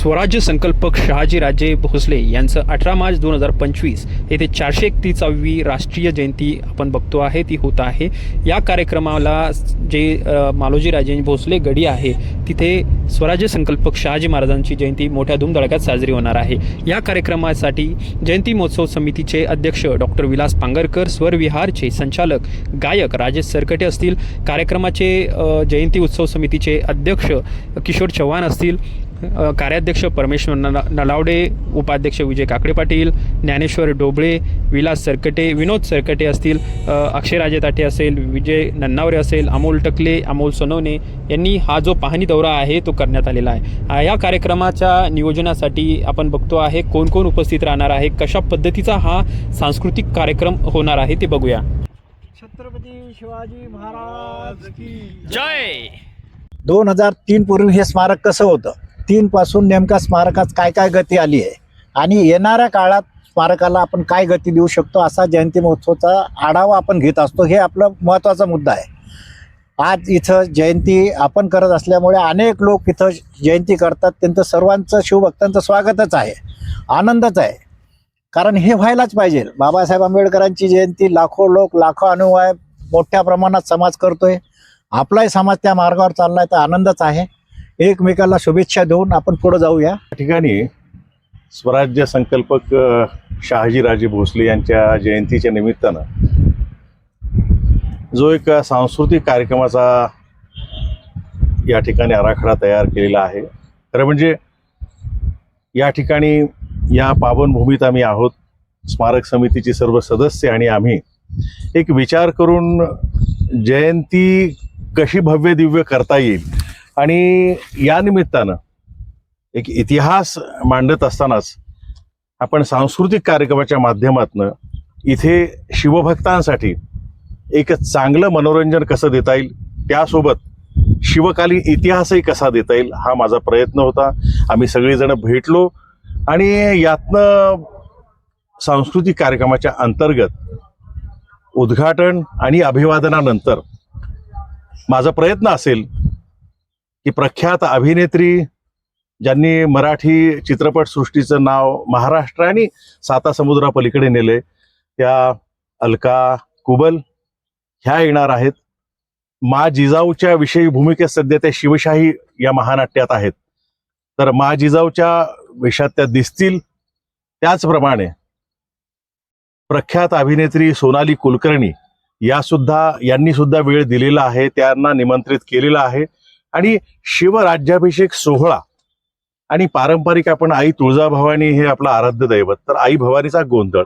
स्वराज्य संकल्पक शहाजीराजे भोसले यांचं अठरा मार्च दोन हजार पंचवीस येथे चारशे एकतीसावी राष्ट्रीय जयंती आपण बघतो आहे ती होत आहे. या कार्यक्रमाला जे मालोजीराजे भोसले गडी आहे तिथे स्वराज्य संकल्पक शहाजी महाराजांची जयंती मोठ्या धूमधडक्यात साजरी होणार आहे. या कार्यक्रमासाठी जयंती महोत्सव समितीचे अध्यक्ष डॉक्टर विलास पांगरकर स्वरविहारचे संचालक गायक राजेश सरकटे असतील कार्यक्रमाचे जयंती उत्सव समितीचे अध्यक्ष किशोर चव्हाण असतील कार्याध्यक्ष परमेश्वर न नलावडे उपाध्यक्ष विजय काकडे पाटील ज्ञानेश्वर डोबळे विलास सरकटे विनोद सरकटे असतील अक्षयराजे ताटे असेल विजय नन्नावरे असेल अमोल टकले अमोल सोनवणे यांनी हा जो पाहणी दौरा आहे तो करण्यात आलेला आहे. या कार्यक्रमाच्या नियोजनासाठी आपण बघतो आहे कोण कोण उपस्थित राहणार आहे कशा पद्धतीचा हा सांस्कृतिक कार्यक्रम होणार आहे ते बघूया. छत्रपती शिवाजी महाराज की जय! दोन हजार तीन पूर्वी हे स्मारक कसं होतं? तीन पासून नेमका स्मारकात काय काय गती आली आहे? आणि येणाऱ्या काळात स्मारकाला आपण काय गती देऊ शकतो असा जयंती महोत्सवचा आढावा आपण घेत असतो हे आपलं महत्त्वाचा मुद्दा आहे. आज इथं जयंती आपण करत असल्यामुळे अनेक लोक इथं जयंती करतात त्यांचं सर्वांचं शिवभक्तांचं स्वागतच आहे आनंदच आहे. कारण हे व्हायलाच पाहिजे. बाबासाहेब आंबेडकरांची जयंती लाखो लोक लाखो अनुयाय मोठ्या प्रमाणात समाज करतोय. आपलाही समाज त्या मार्गावर चालला आहे तर आनंदच आहे. एकमेकाला शुभेच्छा देऊन आपण पुढे जाऊया. या ठिकाणी स्वराज्य संकल्पक शहाजीराजे भोसले यांच्या जयंतीच्या निमित्तानं जो एक सांस्कृतिक कार्यक्रमाचा या ठिकाणी आराखडा तयार केलेला आहे. खरं म्हणजे या ठिकाणी या पावनभूमीत आम्ही आहोत. स्मारक समितीचे सर्व सदस्य आणि आम्ही एक विचार करून जयंती कशी भव्य दिव्य करता येईल आणि या निमित्तानं एक इतिहास मांडत असतानाच आपण सांस्कृतिक कार्यक्रमाच्या माध्यमातून इथे शिवभक्तांसाठी एक चांगलं मनोरंजन कसं देता येईल त्यासोबत शिवकालीन इतिहासही कसा देता येईल हा माझा प्रयत्न होता. आम्ही सगळेजण भेटलो आणि यातनं सांस्कृतिक कार्यक्रमाच्या अंतर्गत उद्घाटन आणि अभिवादनानंतर माझा प्रयत्न असेल की प्रख्यात अभिनेत्री ज्यांनी मराठी चित्रपटसृष्टीचं नाव महाराष्ट्र आणि साता समुद्रापलीकडे नेले त्या अलका कुबल ह्या येणार आहेत. मा जिजाऊच्या विषयी भूमिकेत सध्या त्या शिवशाही या महानाट्यात आहेत. तर मा जिजाऊच्या विषयात त्या दिसतील. त्याचप्रमाणे प्रख्यात अभिनेत्री सोनाली कुलकर्णी या सुद्धा यांनी सुद्धा वेळ दिलेला आहे त्यांना निमंत्रित केलेला आहे. आणि शिवराज्याभिषेक सोहळा आणि पारंपरिक आपण आई तुळजाभवानी हे आपलं आराध्य दैवत तर आई भवानीचा गोंधळ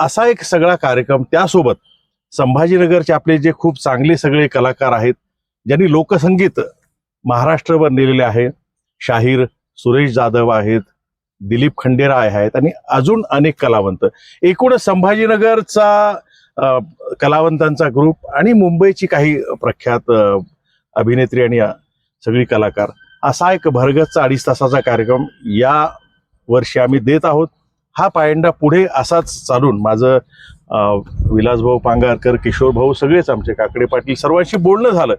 असा एक सगळा कार्यक्रम त्यासोबत संभाजीनगरचे आपले जे खूप चांगले सगळे कलाकार आहेत ज्यांनी लोकसंगीत महाराष्ट्रभर नेलेले आहे. शाहीर सुरेश जाधव आहेत दिलीप खंडेराय आहेत आणि अजून अनेक कलावंत. एकूणच संभाजीनगरचा कलावंतांचा ग्रुप आणि मुंबईची काही प्रख्यात अभिनेत्री आणि सगळी कलाकार. असा एक भरगतचा अडीच तासाचा कार्यक्रम या वर्षी आम्ही देत आहोत. हा पायंडा पुढे असाच चालून माझं विलासभाऊ पांगारकर किशोर भाऊ सगळेच आमचे काकडे पाटील सर्वांशी बोलणं झालं.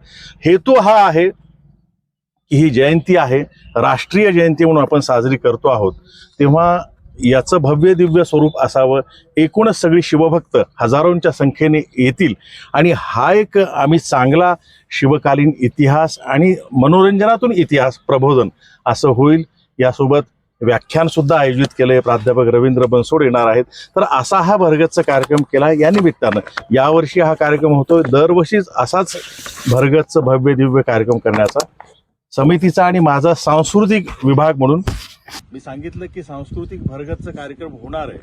हेतू हा आहे की ही जयंती आहे राष्ट्रीय जयंती म्हणून आपण साजरी करतो आहोत. तेव्हा याचं भव्य दिव्य स्वरूप असावं. एकूणच सगळी शिवभक्त हजारोंच्या संख्येने येतील. आणि हा एक आम्ही चांगला शिवकालीन इतिहास आणि मनोरंजनातून इतिहास प्रबोधन असं होईल. यासोबत व्याख्यान सुद्धा आयोजित केलंय प्राध्यापक रवींद्र बनसोड येणार आहेत. तर असा हा भरगतचा कार्यक्रम केला या निमित्तानं. यावर्षी हा कार्यक्रम होतोय. दरवर्षीच असाच भरगतचं भव्य दिव्य कार्यक्रम करण्याचा समितीचा आणि माझा सांस्कृतिक विभाग म्हणून मी सांगितलं की सांस्कृतिक भरगतचा कार्यक्रम होणार आहे.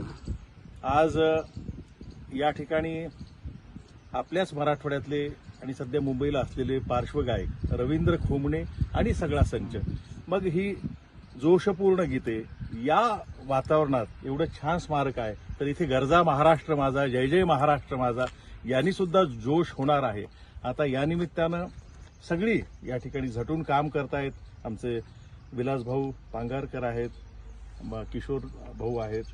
आज या ठिकाणी आपल्याच मराठवाड्यातले आणि सध्या मुंबईला असलेले पार्श्वगायक रवींद्र खोमणे आणि सगळा संच. मग ही जोशपूर्ण गीते या वातावरणात एवढं छान स्मारक आहे. तर इथे गरजा महाराष्ट्र माझा जय जय महाराष्ट्र माझा यांनी सुद्धा जोश होणार आहे. आता या निमित्तानं सगळी या ठिकाणी झटून काम करतायत आमचे विलासभाऊ पांगारकर आहेत किशोर भाऊ आहेत.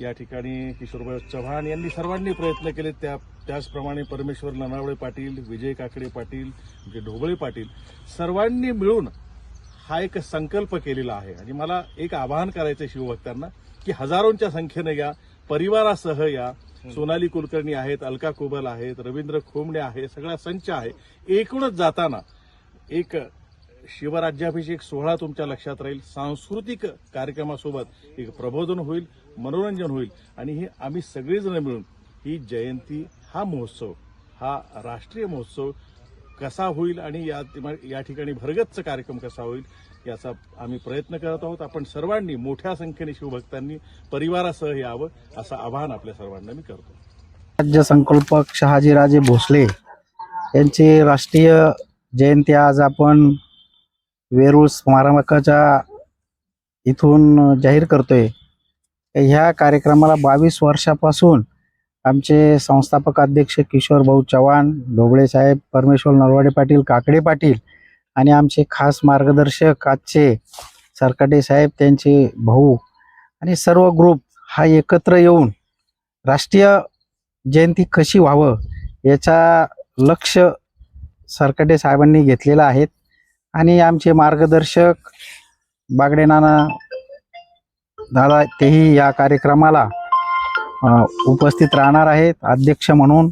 या ठिकाणी किशोरभाऊ चव्हाण यांनी सर्वांनी प्रयत्न केले. त्या त्याचप्रमाणे परमेश्वर ननावळे पाटील विजय काकडे पाटील म्हणजे ढोबळे पाटील सर्वांनी मिळून हा एक संकल्प केलेला आहे. आणि मला एक आवाहन करायचं आहे शिवभक्तांना की हजारोंच्या संख्येनं या परिवारासह या सोनाली कुलकर्णी आहेत अलका कुबल आहेत रवींद्र खोमणे आहे सगळा संच आहे. एकूणच जाताना एक शिवराज्याभिषेक सोहळा तुमच्या लक्षात राहील. सांस्कृतिक कार्यक्रमासोबत एक प्रबोधन होईल मनोरंजन होईल. आणि हे आम्ही सगळेजण मिळून ही जयंती हा महोत्सव हा राष्ट्रीय महोत्सव कसा होईल आणि या या ठिकाणी भरगतचा कार्यक्रम कसा होईल याचा आम्ही प्रयत्न करत आहोत. आपण सर्वांनी मोठ्या संख्येने शिवभक्तांनी परिवारासह यावं असं आवाहन आपल्या सर्वांना मी करतो. राज्य संकल्पक शहाजीराजे भोसले यांची राष्ट्रीय जयंती आज आपण वेरूळ स्मारकाच्या इथून जाहीर करतोय. ह्या कार्यक्रमाला बावीस वर्षापासून आमचे संस्थापक अध्यक्ष किशोर भाऊ चव्हाण ढोबळे साहेब परमेश्वर नरवाडे पाटील काकडे पाटील आणि आमचे खास मार्गदर्शक आजचे सरकाटे साहेब त्यांचे भाऊ आणि सर्व ग्रुप हा एकत्र येऊन राष्ट्रीय जयंती कशी व्हावं याचा लक्ष सरकटे साहेबांनी घेतलेला आहे. आणि आमचे मार्गदर्शक बागडे नाना दादा तेही या कार्यक्रमाला उपस्थित राहणार आहेत अध्यक्ष म्हणून.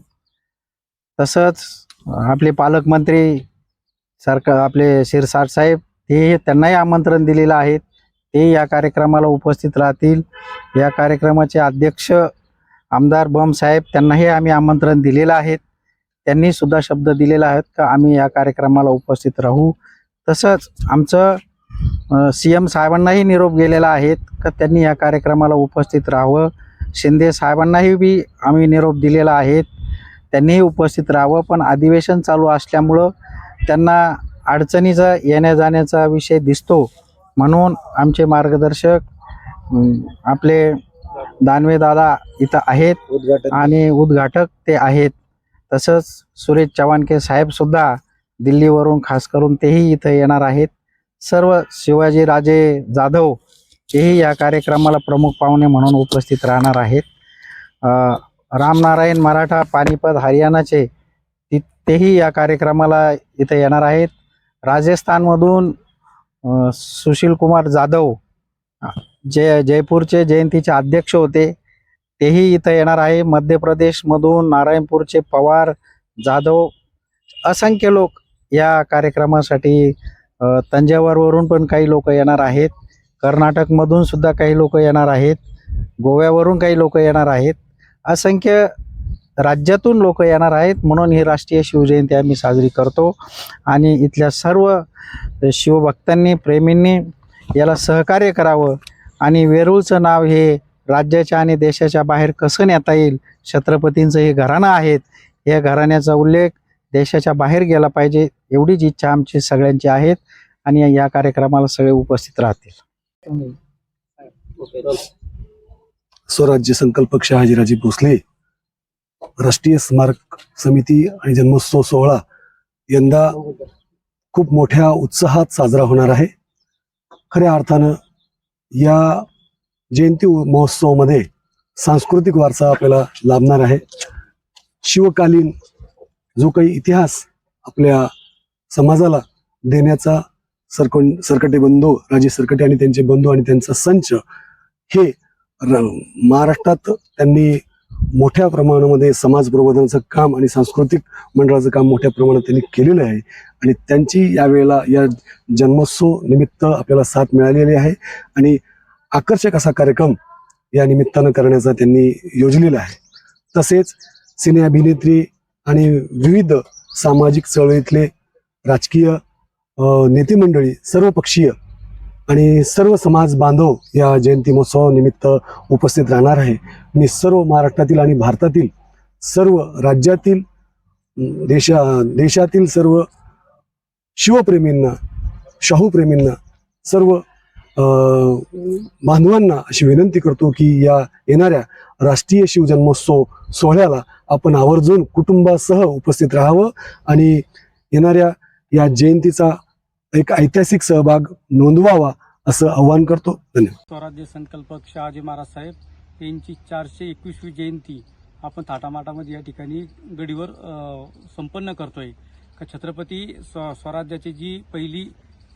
तसंच आपले पालकमंत्री सरकार आपले शिरसाट साहेब ते त्यांनाही आमंत्रण दिलेलं आहे. ते या कार्यक्रमाला उपस्थित राहतील. या कार्यक्रमाचे अध्यक्ष आमदार बम साहेब त्यांनाही आम्ही आमंत्रण दिलेलं आहे. त्यांनी सुद्धा शब्द दिलेला आहेत का आम्ही या कार्यक्रमाला उपस्थित राहू? तसंच आमचं सी एम साहेबांनाही निरोप गेलेला आहे का त्यांनी या कार्यक्रमाला उपस्थित राहावं. शिंदे साहेबांनाही बी आम्ही निरोप दिलेला आहे. त्यांनीही उपस्थित राहावं. पण अधिवेशन चालू असल्यामुळं त्यांना अडचणीचा येण्या जाण्याचा विषय दिसतो म्हणून आमचे मार्गदर्शक आपले दानवे दादा इथं आहेत आणि उद्घाटक ते आहेत. तसंच सुरेश चव्हाणके साहेब सुद्धा दिल्लीवरून खास करून तेही इथं येणार आहेत. सर्व शिवाजीराजे जाधव तेही या कार्यक्रमाला प्रमुख पाहुणे म्हणून उपस्थित राहणार आहेत. रामनारायण मराठा पानिपत हरियाणाचे ति- तेही या कार्यक्रमाला इथं येणार आहेत. राजस्थानमधून सुशीलकुमार सुशील कुमार जाधव जे जयपूरचे जयंतीचे अध्यक्ष होते तेही इथं येणार आहे. मध्य प्रदेशमधून नारायणपूरचे पवार जाधव असंख्य लोक या कार्यक्रमासाठी तंजावरवरून पण काही लोक येणार आहेत. कर्नाटकमधून सुद्धा काही लोक येणार आहेत. गोव्यावरून काही लोक येणार आहेत. असंख्य राज्यातून लोक येणार आहेत. म्हणून ही राष्ट्रीय शिवजयंती आम्ही साजरी करतो. आणि इथल्या सर्व शिवभक्तांनी प्रेमींनी याला सहकार्य करावं. आणि वेरूळचं नाव हे राज्याच्या आणि देशाच्या बाहेर कसं नेता येईल छत्रपतींचं हे घराणं आहेत. या घराण्याचा उल्लेख देशाच्या बाहेर गेला पाहिजे एवढीच इच्छा आमची सगळ्यांची आहेत आणि या कार्यक्रमाला सगळे उपस्थित राहतील. स्वराज्य संकल्पक शहाजीराजे भोसले राष्ट्रीय स्मारक समिती आणि जन्मोत्सव सोहळा यंदा खूप मोठ्या उत्साहात साजरा होणार आहे. खऱ्या अर्थानं या जयंती महोत्सवामध्ये सांस्कृतिक वारसा आपल्याला लाभणार आहे. शिवकालीन जो काही इतिहास आपल्या समाजाला देण्याचा सरकण सरकटे बंधू राजे सरकटे आणि त्यांचे बंधू आणि त्यांचा संच हे र- महाराष्ट्रात त्यांनी मोठ्या प्रमाणामध्ये समाज प्रबोधनाचं काम आणि सांस्कृतिक मंडळाचं काम मोठ्या प्रमाणात त्यांनी केलेलं आहे. आणि त्यांची यावेळेला या जन्मोत्सव निमित्त आपल्याला साथ मिळालेली आहे. आणि आकर्षक असा कार्यक्रम या निमित्तानं करण्याचा त्यांनी योजलेला आहे. तसेच सिने अभिनेत्री आणि विविध सामाजिक चळवळीतले राजकीय नेते मंडळी सर्व पक्षीय आणि सर्व समाज बांधव या जयंती महोत्सवानिमित्त उपस्थित राहणार आहे. मी सर्व महाराष्ट्रातील आणि भारतातील सर्व राज्यातील देशा देशातील सर्व शिवप्रेमींना शाहूप्रेमींना सर्व बांधवांना अशी विनंती करतो की या येणाऱ्या राष्ट्रीय शिवजन्मोत्सव सोहळ्याला आपण आवर्जून कुटुंबासह उपस्थित राहावं आणि येणाऱ्या या जयंतीचा एक ऐतिहासिक सहभाग नोंदवावा असं आवाहन करतो. धन्यवाद. स्वराज्य संकल्पक शहाजी महाराज साहेब यांची चारशे एकवीसवी जयंती आपण थाटामाटामध्ये या ठिकाणी गडीवर संपन्न करतोय. का छत्रपती स्व स्वराज्याची जी पहिली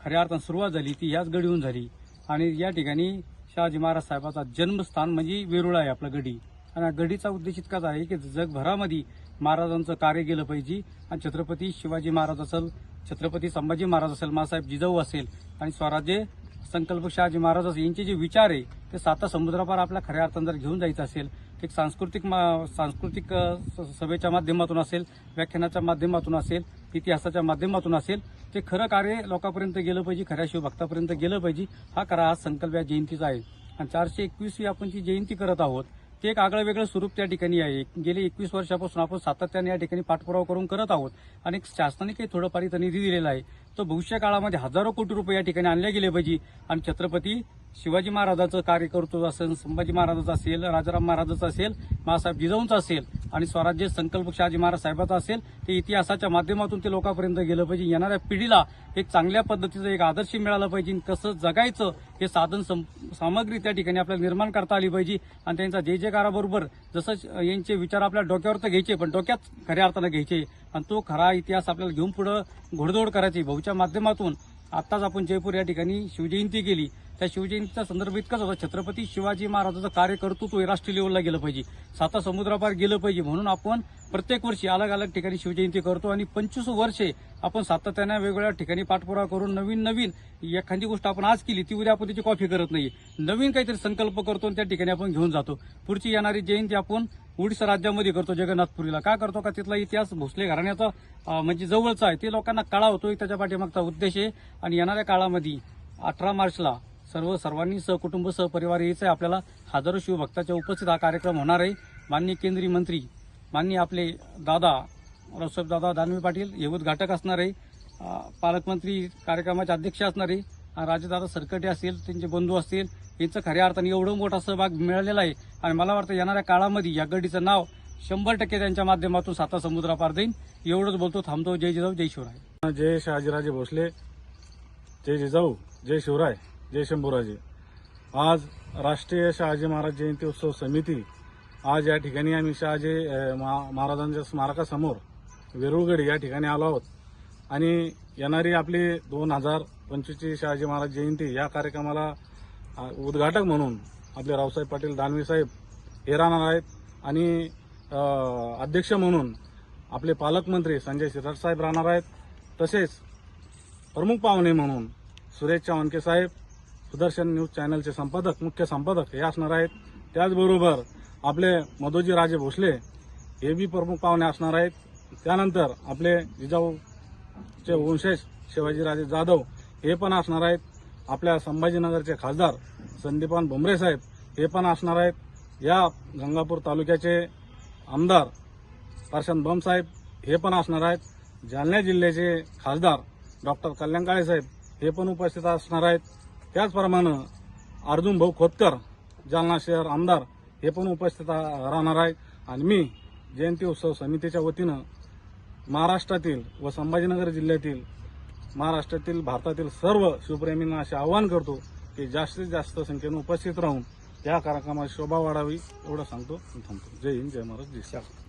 खऱ्या अर्थानं सुरुवात झाली ती ह्याच गडीहून झाली. आणि या ठिकाणी शहाजी महाराज साहेबाचा जन्मस्थान म्हणजे वेरुळ आहे आपलं गडी. आणि हा गडीचा उद्देश इतकाच आहे की जगभरामध्ये महाराजांचं कार्य गेलं पाहिजे. आणि छत्रपती शिवाजी महाराज असेल छत्रपती संभाजी महाराज असेल मासाहेब जिजाऊ असेल आणि स्वराज्य संकल्प शहाजी महाराज असेल यांचे जे विचार आहे ते साता समुद्रापार आपल्या खऱ्या अर्थानं जर घेऊन जायचं असेल एक सांस्कृतिक मा- सांस्कृतिक स- सभेच्या माध्यमातून असेल व्याख्यानाच्या माध्यमातून असेल इतिहासाच्या माध्यमातून असेल ते खरं कार्य लोकांपर्यंत गेलं पाहिजे खऱ्या शिवभक्तापर्यंत गेलं पाहिजे. हा खरा हा संकल्प या जयंतीचा आहे. आणि चारशे एकवीसवी आपण जी जयंती करत आहोत ते एक आगळं वेगळं स्वरूप त्या ठिकाणी आहे. गेले एकवीस वर्षापासून आपण सातत्याने या ठिकाणी पाठपुरावा करून करत आहोत. आणि शासनाने काही थोडंफार इथं निधी दिलेला आहे. तर भविष्य काळामध्ये हजारो कोटी रुपये या ठिकाणी आणले गेले पाहिजे. आणि छत्रपती शिवाजी महाराजांचं कार्य करतो असेल संभाजी महाराजाचं असेल राजाराम महाराजाचं असेल मासाहेब जिजाऊंचं असेल आणि स्वराज्य संकल्प शहाजी महाराज साहेबाचा असेल ते इतिहासाच्या माध्यमातून ते लोकांपर्यंत गेलं पाहिजे. येणाऱ्या पिढीला एक चांगल्या पद्धतीचं एक आदर्श मिळालं पाहिजे कसं जगायचं हे साधन सम- सामग्री त्या ठिकाणी आपल्याला निर्माण करता आली पाहिजे. आणि त्यांचा जे जयकाराबरोबर जसं यांचे विचार आपल्या डोक्यावर तर घ्यायचे पण डोक्यात खऱ्या अर्थानं घ्यायचे. आणि तो खरा इतिहास आपल्याला घेऊन पुढं घोडदौड करायची. भाऊच्या माध्यमातून आत्ताच आपण जयपूर या ठिकाणी शिवजयंती केली. त्या शिवजयंतीचा संदर्भ इतकाच होता. छत्रपती शिवाजी महाराजाचं कार्य कर्तृत्व हे राष्ट्रीय लेवलला गेलं पाहिजे. साता समुद्रापार गेलं पाहिजे. म्हणून आपण प्रत्येक वर्षी अलग अलग ठिकाणी शिवजयंती करतो आणि पंचवीस वर्षे आपण सातत्याने वेगवेगळ्या ठिकाणी पाठपुरावा करून नवीन नवीन एखादी गोष्ट आपण आज केली ती उद्या आपण त्याची कॉफी करत नाही नवीन काहीतरी संकल्प करतो आणि त्या ठिकाणी आपण घेऊन जातो. पुढची येणारी जयंती आपण ओडिशा राज्यामध्ये करतो जगन्नाथपुरीला. का करतो का तिथला इतिहास? भोसले घराण्याचा म्हणजे जवळचा आहे. ते लोकांना कळा होतो त्याच्या पाठीमागचा उद्देश आहे. आणि येणाऱ्या काळामध्ये अठरा मार्चला सर्व सर्वांनी सहकुटुंब सहपरिवार यायचं आहे. आपल्याला हजारो शिवभक्ताच्या उपस्थित हा कार्यक्रम होणार आहे. माननीय केंद्रीय मंत्री माननीय आपले दादा रावसाहेब दादा दानवे पाटील येऊत घाटक असणार आहे. पालकमंत्री कार्यक्रमाचे अध्यक्ष असणार आहे. राजेदादा सरकटे असतील त्यांचे बंधू असतील यांचं खऱ्या अर्थाने एवढं मोठा सहभाग मिळालेला आहे. आणि मला वाटतं येणाऱ्या काळामध्ये या गडीचं नाव शंभर टक्के त्यांच्या माध्यमातून साता समुद्रापार देईन. एवढंच बोलतो थांबतो. जय जिजाऊ जय शिवराय. जय शहाजीराजे भोसले. जय जिजाऊ जय शिवराय. जय शंभूराजे आज राष्ट्रीय शहाजी महाराज जयंती उत्सव समिती आज या ठिकाणी आम्ही शहाजी महा- महाराजांच्या स्मारकासमोर वेरुळगड या ठिकाणी आलो आहोत. आणि येणारी आपली दोन हजार पंचवीसची शहाजी महाराज जयंती या कार्यक्रमाला उद्घाटक म्हणून आपले रावसाहेब पाटील दानवे साहेब हे राहणार आहेत. आणि अध्यक्ष म्हणून आपले पालकमंत्री संजय शिरसाट साहेब राहणार आहेत. तसेच प्रमुख पाहुणे म्हणून सुरेश चावणके साहेब सुदर्शन न्यूज चॅनलचे संपादक मुख्य संपादक हे असणार आहेत. त्याचबरोबर आपले मधोजी राजे भोसले हे बी प्रमुख पाहुणे असणार आहेत. त्यानंतर आपले जिजाऊचे वंशज शिवाजीराजे जाधव हे पण असणार आहेत. आपल्या संभाजीनगरचे खासदार संदीपान भुमरे साहेब हे पण असणार आहेत. या गंगापूर तालुक्याचे आमदार प्रशांत बम साहेब हे पण असणार आहेत. जालना जिल्ह्याचे खासदार डॉक्टर कल्याणकाळे साहेब हे पण उपस्थित असणार आहेत. त्याचप्रमाणे अर्जुन भाऊ खोतकर जालना शहर आमदार हे पण उपस्थित राहणार आहेत. आणि मी जयंती उत्सव समितीच्या वतीनं महाराष्ट्रातील व संभाजीनगर जिल्ह्यातील महाराष्ट्रातील भारतातील सर्व शिवप्रेमींना असे आवाहन करतो की जास्तीत जास्त संख्येनं उपस्थित राहून या कार्यक्रमात शोभा वाढावी एवढं सांगतो थांबतो. जय हिंद जय महाराज जय श्री